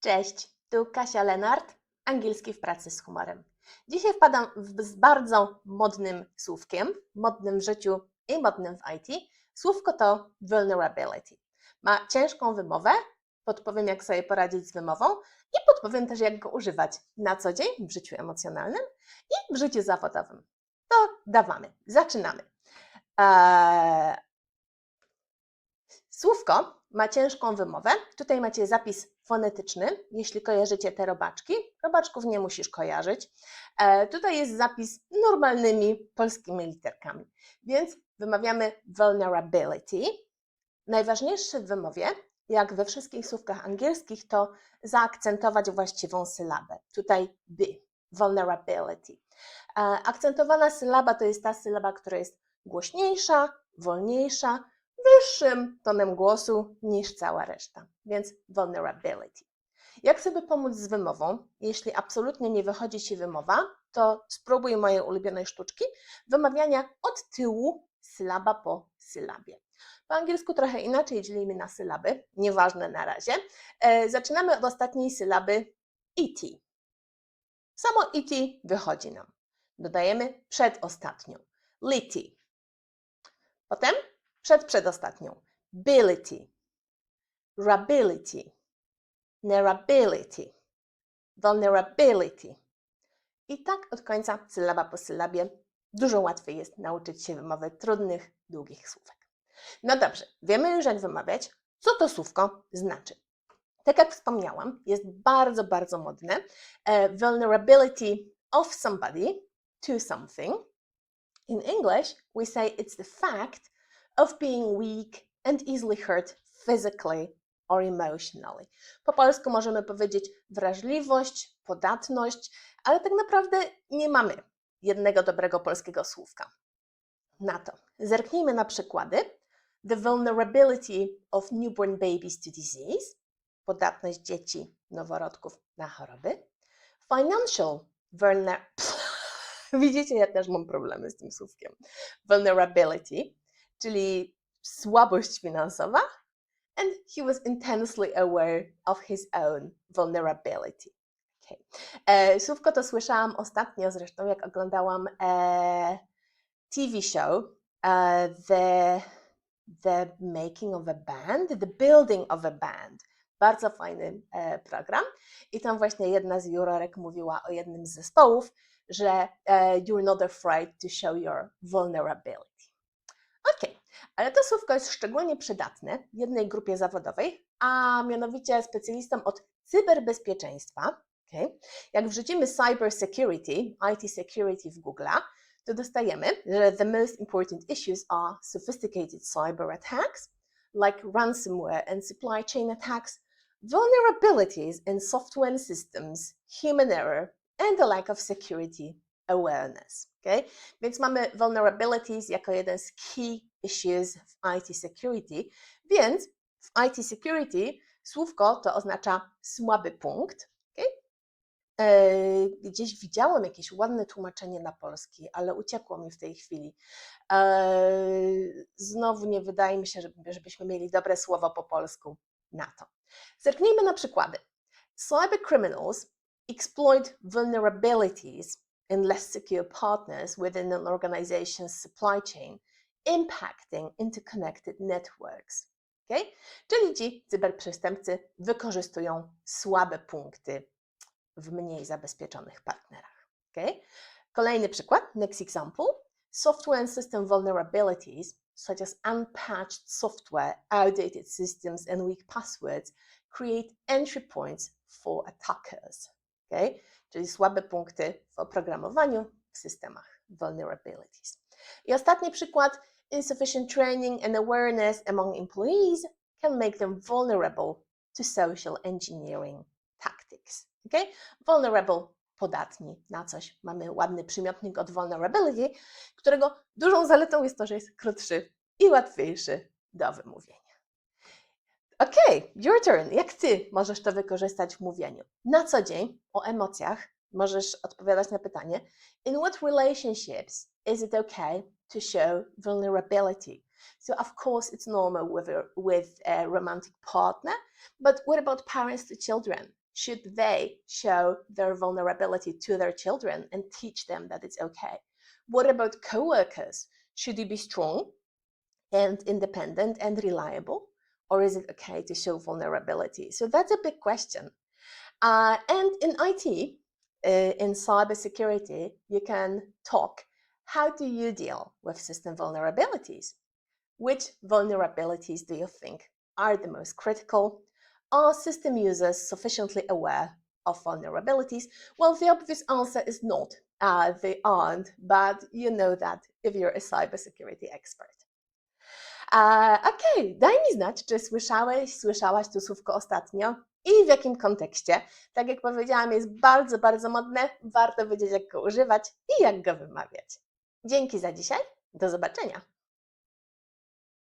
Cześć, tu Kasia Lenart, angielski w pracy z humorem. Dzisiaj wpadam w, z bardzo modnym słówkiem, modnym w życiu i modnym w IT. Słówko to vulnerability. Ma ciężką wymowę, podpowiem jak sobie poradzić z wymową i podpowiem też jak go używać na co dzień w życiu emocjonalnym i w życiu zawodowym. To dawamy, zaczynamy. Eee, Słówko ma ciężką wymowę. Tutaj macie zapis fonetyczny, jeśli kojarzycie te robaczki. Robaczków nie musisz kojarzyć. E, tutaj jest zapis normalnymi polskimi literkami. Więc wymawiamy vulnerability. Najważniejsze w wymowie, jak we wszystkich słówkach angielskich, to zaakcentować właściwą sylabę. Tutaj by, vulnerability. E, akcentowana sylaba to jest ta sylaba, która jest głośniejsza, wolniejsza, wyższym tonem głosu niż cała reszta, więc vulnerability. Jak sobie pomóc z wymową? Jeśli absolutnie nie wychodzi Ci wymowa, to spróbuj mojej ulubionej sztuczki wymawiania od tyłu sylaba po sylabie. Po angielsku trochę inaczej dzielimy na sylaby, nieważne na razie. E, zaczynamy od ostatniej sylaby et. Samo et wychodzi nam. Dodajemy przedostatnią, liti. Potem przed przedostatnią. Ability, rability, nerability, vulnerability. I tak od końca, sylaba po sylabie, dużo łatwiej jest nauczyć się wymowy trudnych, długich słówek. No dobrze, wiemy już jak wymawiać, co to słówko znaczy. Tak jak wspomniałam, jest bardzo, bardzo modne. E, vulnerability of somebody to something. In English, we say it's the fact of being weak and easily hurt physically or emotionally. Po polsku możemy powiedzieć wrażliwość, podatność, ale tak naprawdę nie mamy jednego dobrego polskiego słówka na to. Zerknijmy na przykłady. The vulnerability of newborn babies to disease, podatność dzieci, noworodków na choroby. Financial vulner... Widzicie, ja też mam problemy z tym słówkiem. Vulnerability, czyli słabość finansowa, and he was intensely aware of his own vulnerability. Okay. E, słówko to słyszałam ostatnio zresztą, jak oglądałam e, TV show e, the, the Making of a Band, The Building of a Band. Bardzo fajny e, program. I tam właśnie jedna z jurorek mówiła o jednym z zespołów, że e, you're not afraid to show your vulnerability. Ale to słówko jest szczególnie przydatne jednej grupie zawodowej, a mianowicie specjalistom od cyberbezpieczeństwa. Okay. Jak wrzucimy cyber security, IT security w Google, to dostajemy, że the most important issues are sophisticated cyber attacks, like ransomware and supply chain attacks, vulnerabilities in software systems, human error, and the lack of security awareness. Okay? Więc mamy vulnerabilities jako jeden z key issues w IT security, więc w IT security słówko to oznacza słaby punkt. E, gdzieś widziałam jakieś ładne tłumaczenie na polski, ale uciekło mi w tej chwili. E, znowu nie wydaje mi się, żeby, żebyśmy mieli dobre słowo po polsku na to. Zerknijmy na przykłady. Cyber criminals exploit vulnerabilities in less secure partners within an organization's supply chain, impacting interconnected networks. Okay? Czyli ci cyberprzestępcy wykorzystują słabe punkty w mniej zabezpieczonych partnerach. Okay? Kolejny przykład, next example. Software and system vulnerabilities, such as unpatched software, outdated systems, and weak passwords, create entry points for attackers. Okay? Czyli słabe punkty w oprogramowaniu, w systemach vulnerabilities. I ostatni przykład, insufficient training and awareness among employees can make them vulnerable to social engineering tactics. Okay? Vulnerable, podatni na coś. Mamy ładny przymiotnik od vulnerability, którego dużą zaletą jest to, że jest krótszy i łatwiejszy do wymówienia. Ok, your turn. Jak ty możesz to wykorzystać w mówieniu? Na co dzień o emocjach możesz odpowiadać na pytanie: In what relationships is it okay to show vulnerability? So, of course, it's normal with a, with a romantic partner, but what about parents to children? should they show their vulnerability to their children and teach them that it's okay? What about coworkers? Should you be strong and independent and reliable? Or is it okay to show vulnerability? So that's a big question. Uh, and in IT, uh, in cybersecurity, you can talk how do you deal with system vulnerabilities? Which vulnerabilities do you think are the most critical? Are system users sufficiently aware of vulnerabilities? Well, the obvious answer is not. Uh, they aren't, but you know that if you're a cybersecurity expert. E, Okej, daj mi znać, czy słyszałeś, słyszałaś to słówko ostatnio i w jakim kontekście. Tak jak powiedziałam, jest bardzo, bardzo modne. Warto wiedzieć, jak go używać i jak go wymawiać. Dzięki za dzisiaj. Do zobaczenia.